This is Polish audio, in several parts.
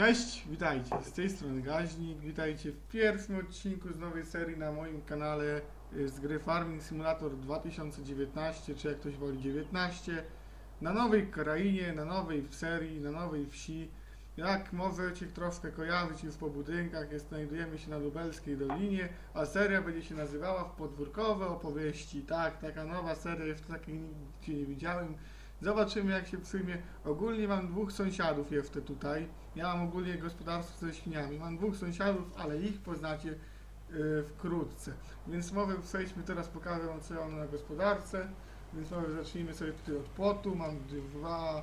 Cześć, witajcie. Z tej strony Gaźnik. Witajcie w pierwszym odcinku z nowej serii na moim kanale y, z gry Farming Simulator 2019, czy jak ktoś woli 19. Na nowej krainie, na nowej serii, na nowej wsi. Jak możecie troszkę kojarzyć już po budynkach, jest, znajdujemy się na Lubelskiej Dolinie, a seria będzie się nazywała w Podwórkowe Opowieści. Tak, taka nowa seria, jeszcze takiej nigdzie nie widziałem. Zobaczymy jak się przyjmie. Ogólnie mam dwóch sąsiadów jeszcze tutaj. Ja mam ogólnie gospodarstwo ze świniami. Mam dwóch sąsiadów, ale ich poznacie yy, wkrótce. Więc może przejdźmy teraz, pokażę wam co ja mam na gospodarce. Więc może zacznijmy sobie tutaj od płotu. Mam dwa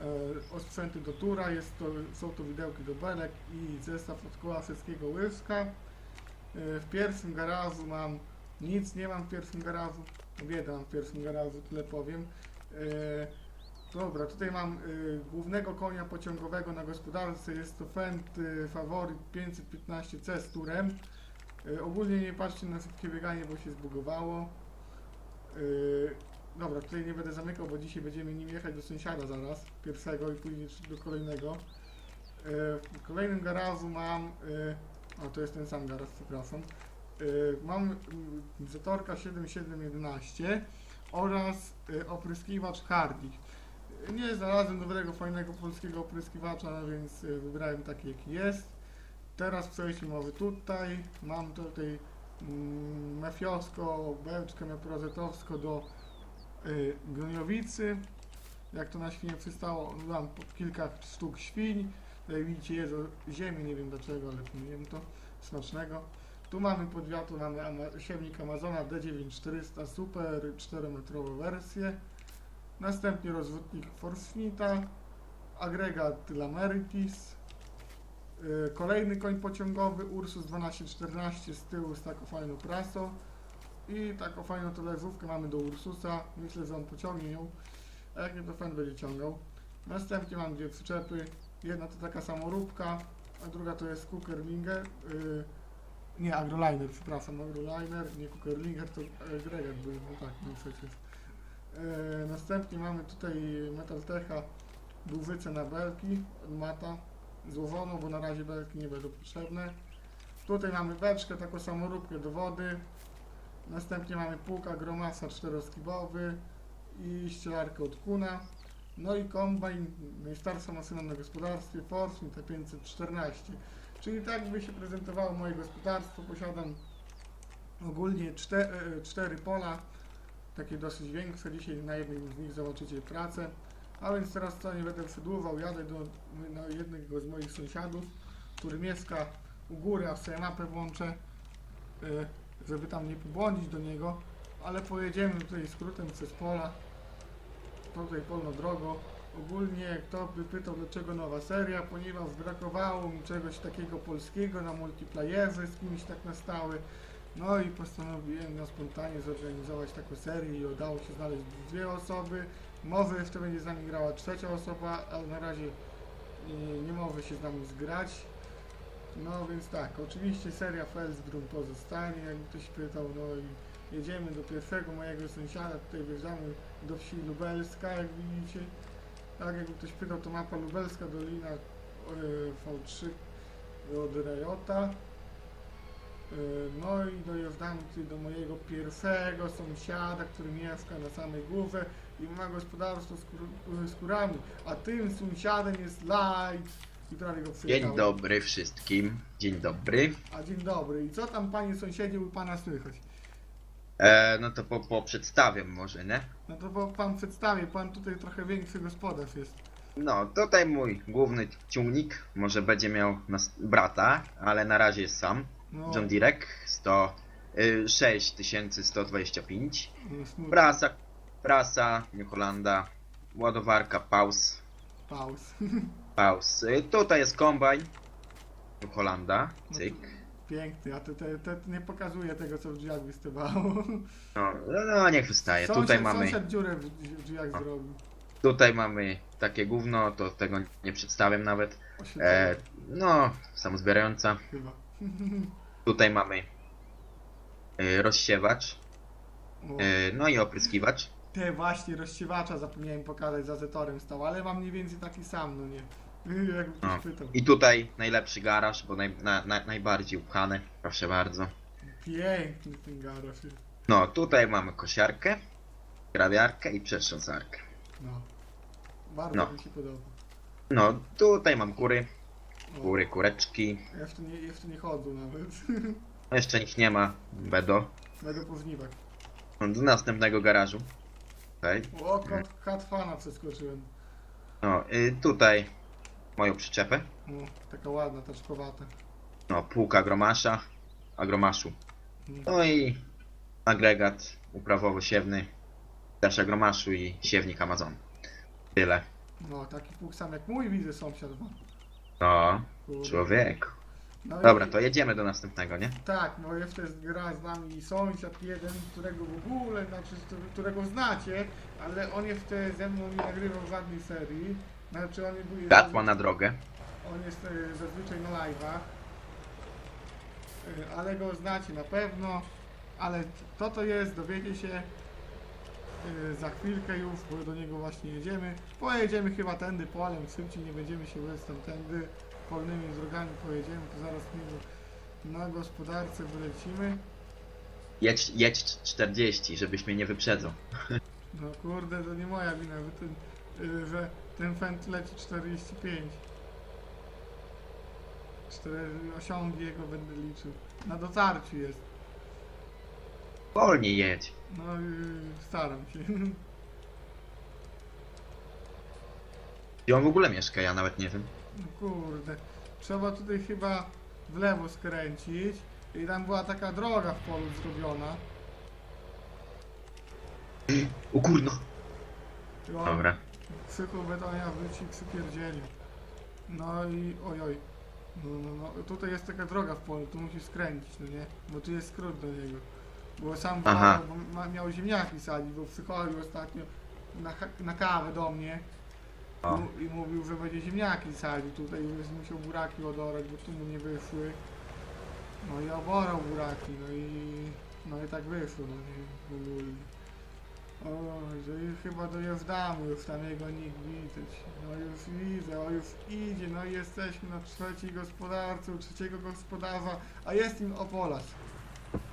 e, osprzęty do tura. Jest to, są to widełki do belek i zestaw od koła wszystkiego łyżka. E, w pierwszym garażu mam nic, nie mam w pierwszym garażu. Biedę mam w pierwszym garażu, tyle powiem. E, Dobra, tutaj mam y, głównego konia pociągowego na gospodarce. Jest to Fendt y, Favorit 515C z turem. Ogólnie nie patrzcie na szybkie bieganie, bo się zbugowało. Dobra, tutaj nie będę zamykał, bo dzisiaj będziemy nim jechać do sąsiada zaraz, pierwszego i później do kolejnego. W kolejnym garażu mam, o to jest ten sam garaż, przepraszam. Mam y, Zatorka 7711 oraz y, opryskiwacz Hardy. Nie znalazłem dobrego, fajnego polskiego opryskiwacza, więc y, wybrałem taki jaki jest. Teraz przejdźmy może tutaj. Mam tutaj mm, mefiosko, bełczkę meprozetowsko do y, groniowicy. Jak to na świnie przystało, mam kilka sztuk świń. Tutaj widzicie jest ziemi, nie wiem dlaczego, ale pomijam to. Smacznego. Tu mamy pod wiatr, mamy ama- siewnik Amazona D9400 Super 4-metrową wersję. Następnie rozrzutnik Forsnita, agregat Lameritis, yy, kolejny koń pociągowy Ursus 1214 z tyłu z taką fajną prasą i taką fajną talerzówkę mamy do Ursusa, myślę, że on pociągnie ją, a jak nie to fan będzie ciągał. Następnie mam dwie przyczepy, jedna to taka samoróbka, a druga to jest Kukerlinger, yy, nie Agroliner, przepraszam, Agroliner, nie Kukerlinger, to agregat był, no tak, no przecież. E, następnie mamy tutaj Metaltecha bułwycę na belki mata złożoną, bo na razie belki nie będą potrzebne. Tutaj mamy beczkę, taką samoróbkę do wody. Następnie mamy pług agromasa czteroskibowy i ścielarkę od kuna. No i kombajn, najstarsza maszyna na gospodarstwie, Forsmith T514. Czyli tak by się prezentowało moje gospodarstwo. Posiadam ogólnie czte, e, cztery pola takie dosyć większe. Dzisiaj na jednym z nich zobaczycie pracę. A więc teraz co, nie będę przedłużał, jadę do na jednego z moich sąsiadów, który mieszka u góry, a sobie mapę włączę, y, żeby tam nie pobłądzić do niego, ale pojedziemy tutaj skrótem przez pola, tutaj polną drogą. Ogólnie kto by pytał dlaczego nowa seria, ponieważ brakowało mi czegoś takiego polskiego na multiplayerze z kimś tak na stałe. No i postanowiłem na spontanie zorganizować taką serię i udało się znaleźć dwie osoby. Może jeszcze będzie z nami grała trzecia osoba, ale na razie nie, nie może się z nami zgrać. No więc tak, oczywiście seria Felsbrum pozostanie, jakby ktoś pytał, no i jedziemy do pierwszego mojego sąsiada, tutaj wjeżdżamy do wsi Lubelska, jak widzicie. Tak, jakby ktoś pytał, to mapa Lubelska Dolina e, V3 od Rejota. E, No i dojeżdżamy tutaj do mojego pierwszego sąsiada, który mieszka na samej górze i ma gospodarstwo z, kurami, a tym sąsiadem jest Light i prawie go Dzień dobry wszystkim. Dzień dobry. A dzień dobry. I co tam panie sąsiedzie u pana słychać? E, no to po, po przedstawiam może, nie? No to bo pan przedstawi, pan tutaj trochę większy gospodarz jest. No, tutaj mój główny ciągnik. Może będzie miał nas brata, ale na razie jest sam. No, John Direk 100, y, 6125. no, smutno. Prasa, prasa, New Hollanda. Ładowarka, pauz, Pauz. pauz. Y, tutaj jest kombajn. New Hollanda, cyk. Piękny, a to, to, to nie pokazuje tego, co w drzwiach wystawało. No, no, no niech wystaje. Tutaj mamy, Sąsiad dziurę w w drzwiach O. zrobił. tutaj mamy takie gówno, to tego nie przedstawiam nawet. Oświetlenie E, no, samozbierająca. chyba. Tutaj mamy e, rozsiewacz, O. e, no i opryskiwacz. Te właśnie rozsiewacza zapomniałem pokazać za zetorem stał, ale mam mniej więcej taki sam, no nie. No. pytał. I tutaj najlepszy garaż, bo naj, na, na, najbardziej upchany. Proszę bardzo. Piękny ten garaż jest. No, tutaj mamy kosiarkę, grawiarkę i przetrząsarkę. No. Bardzo No. mi się podoba. No, tutaj mam kury, O, kury, kureczki. Ja w to nie, ja w to nie chodzę nawet. No, jeszcze nikt nie ma, bedo. Będę po żniwach. No, do następnego garażu. Tutaj. O, kot, katfana przeskoczyłem. No, y, tutaj moją przyczepę. O, taka ładna, taczkowata. No, półka agromasza, agromaszu. Mm. No i agregat uprawowo-siewny, też agromaszu i siewnik Amazon. Tyle. No, taki pług sam jak mój widzę sąsiad ma. No, Kurde. człowiek. No i- Dobra, to jedziemy do następnego, nie? Tak, no jeszcze jest gra z nami sąsiad jeden, którego w ogóle, znaczy którego znacie, ale on jeszcze ze mną nie nagrywał żadnej serii. Znaczy on był Gatła na drogę. On jest e, zazwyczaj na live'ach. E, Ale go znacie na pewno. Ale kto to jest, dowiecie się e, za chwilkę już, bo do niego właśnie jedziemy. Pojedziemy chyba tędy polem, szybciej nie będziemy się wlec tędy. Polnymi drogami pojedziemy, to zaraz nie na gospodarce wylecimy. Jedź, jedź 40, żebyś mnie nie wyprzedzał. No kurde, to nie moja wina, że ten, y, że ten fent leci 45. Cztery osiągi jego będę liczył. Na dotarciu jest. Wolniej jedź. No yy, staram się. Gdzie on w ogóle mieszka, ja nawet nie wiem. No kurde. Trzeba tutaj chyba w lewo skręcić. I tam była taka droga w polu zrobiona. O kurno. I on Dobra. Krzyku betonia wróci przypierdzieli. No i ojoj. No, no, no. Tutaj jest taka droga w polu, tu musisz skręcić, no nie? Bo tu jest skrót do niego. Bo sam Aha. wolał, bo ma, miał ziemniaki sadzić, bo przychodził ostatnio na, ha- na kawę do mnie O. mu- i mówił, że będzie ziemniaki sadził. Tutaj już musiał buraki odorać, bo tu mu nie wyszły. No i oborał buraki, no i no i tak wyszło, no nie w ogóle. Oj, że już chyba dojeżdżamy, już tam jego nikt widać. No już widzę, o już idzie, no i jesteśmy na trzeciej gospodarce, u trzeciego gospodarza, a jest nim Opolas.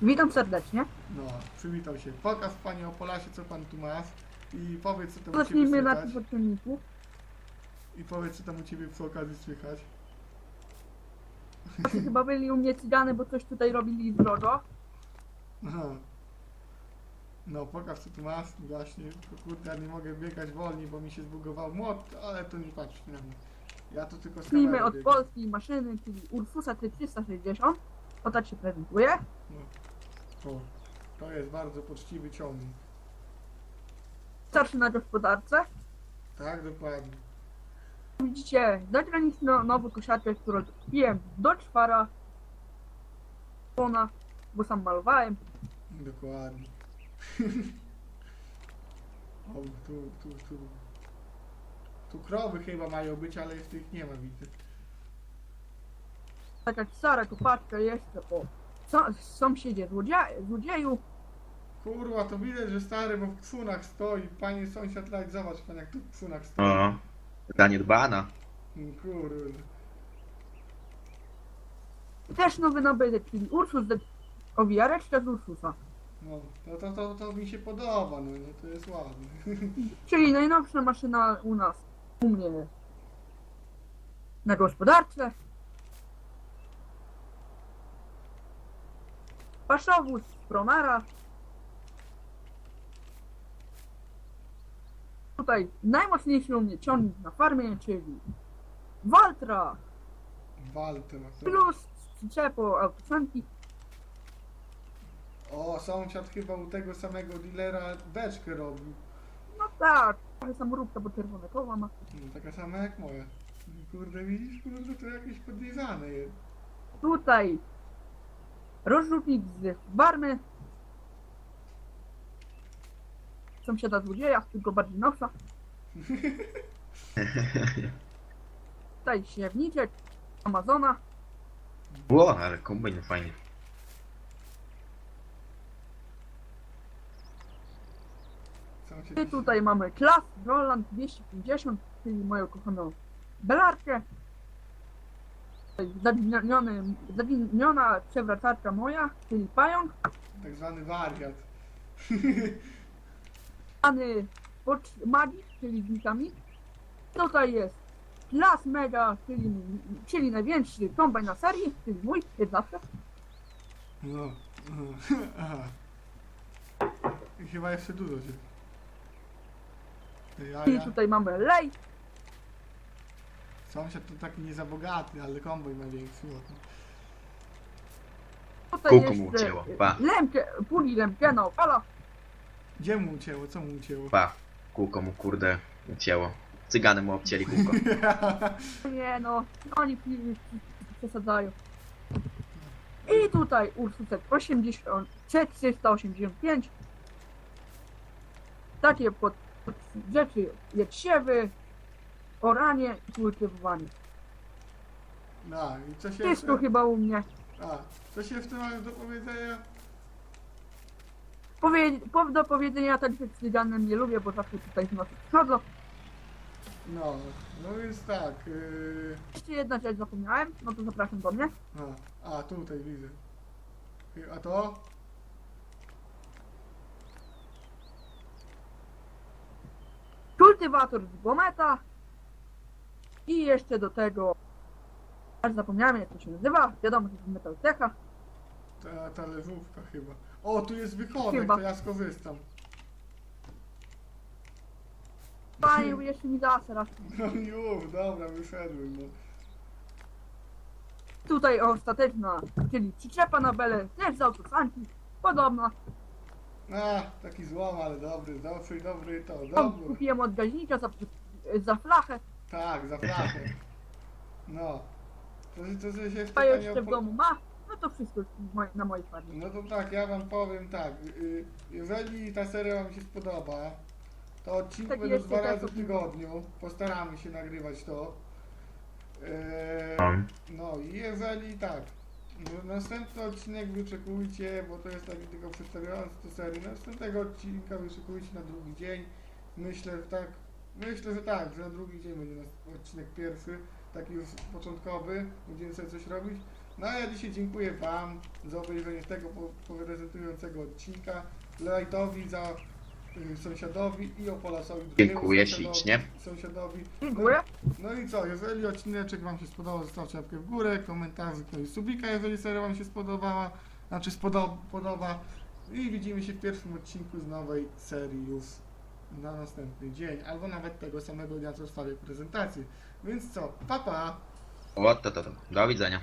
Witam serdecznie. No, przywitał się. Pokaż panie Opolasie, co pan tu masz i powiedz, co tam u ciebie Zacznijmy na słychać. tym. I powiedz, co tam u ciebie przy okazji słychać. Chyba byli u mnie cygany, bo coś tutaj robili drogo. Aha. No, pokaż co tu masz, właśnie, kurde, ja nie mogę biegać wolniej, bo mi się zbugował młot, ale to nie patrz na mnie. Ja to tylko z kamery od biegam. polskiej maszyny, czyli Ursusa T360. O tak się prezentuje. O, to jest bardzo poczciwy ciągnik. Starszy na gospodarce. Tak, dokładnie. Widzicie zagraniczną nową kosiarkę, którą kupiłem do czwara. Ona, bo sam malowałem. Dokładnie. o, tu, tu, tu. Tu krowy chyba mają być, ale już tych nie ma, widzę. Taka stara kopaczka jeszcze po so, sąsiedzie złodzieju, złodzieju. Kurwa, to widać, że stary, bo w kfunach stoi. Panie sąsiad, tak, zobacz pan, jak tu w kfunach stoi. O, zaniedbana. Kurde. Też nowy nabytek, czyli Ursus, de... owijareczka z Ursusa. No, to, to, to, to mi się podoba, no, no to jest ładne. Czyli najnowsza maszyna u nas, u mnie na gospodarce. Paszowóz Promara. Tutaj najmocniejszy u mnie ciągnik na farmie, czyli Waltra Walter. to- plus przyczepo autosanki. O, sąsiad chyba u tego samego dealera beczkę robił. No tak, trochę samoróbka, bo czerwone koła ma. No, taka sama jak moja. Kurde, widzisz, kurde, to jakieś podlizane jest. Tutaj rozrzutnik z barmy. Sąsiada złodzieja, tylko bardziej nosa. Tutaj siewniczek, Amazona. Ło, ale kombajn fajny. I tutaj mamy klas Roland 250, czyli moją kochaną belarkę. Zadiniona przewracaczka moja, czyli pająk. Tak zwany wariat.Any pocz- magik, czyli znikami. Tutaj jest Las Mega, czyli, czyli największy kombajn na serii, czyli mój, jest zawsze. No. Aha. I chyba jeszcze dużo się. I tutaj mamy lej, Sąsiad to taki nie za bogaty, ale komboj ma większy. no. tutaj Kuku mu ucięło, pa. lemkę, puli lemkena opala. Gdzie mu ucięło? Co mu ucięło? Pa, kółko mu kurde ucięło. Cygany mu obcięli kółko. Nie no, oni przesadzają. I tutaj Ursusek 80, 385. Takie pod rzeczy jak siewy, oranie i kultywowanie. No i co się Wszystko chyba u mnie. A, co się w tym mamy do powiedzenia? Powie, po, do powiedzenia tak z nie lubię, bo zawsze tutaj nocy przychodzą. No, no więc tak. Yy... Jeszcze jedna rzecz zapomniałem, no to zapraszam do mnie. A, a, tutaj widzę. A to? Kultywator z Gometa. I jeszcze do tego, aż zapomniałem jak to się nazywa, wiadomo, że to jest Metaltecha. Ta, ta leżówka chyba. O, tu jest wychodek, Chyba. to ja skorzystam. Panie, jeszcze mi da raz. No już, dobra, wyszedłem. No. Tutaj ostateczna, czyli przyczepa na belę, też z autosanki, podobna. A, taki złom, ale dobry, dobry, dobry, to, dobry. kupiłem od gaźnika za, za flachę, Tak, za flachę. No. To, to, to się a jeszcze pani w domu ma, no to wszystko w moj- na mojej farmie. No to tak, ja wam powiem tak. y, Jeżeli ta seria wam się spodoba, to odcinki Tak będą dwa tak razy w tygodniu. Postaramy się nagrywać to. Eee, No. I jeżeli tak, następny odcinek wyczekujcie, bo to jest taki tylko przedstawiający tę serię. Następnego odcinka wyczekujcie na drugi dzień. Myślę, że tak, myślę, że tak, że na drugi dzień będzie odcinek pierwszy, taki już początkowy, będziemy sobie coś robić. No a ja dzisiaj dziękuję Wam za obejrzenie tego prezentującego odcinka, Lightowi za y, sąsiadowi i Opolasowi drugiemu Dziękuję sąsiadowi- ślicznie. Sąsiadowi. Dziękuję. No i co, jeżeli odcineczek Wam się spodobał, zostawcie łapkę w górę, komentarz no i subika, jeżeli seria Wam się spodobała, znaczy spodo podoba. I widzimy się w pierwszym odcinku z nowej serii już na następny dzień, albo nawet tego samego dnia, co wstawię prezentację. Więc co, pa pa! O, to, to, to. Do widzenia.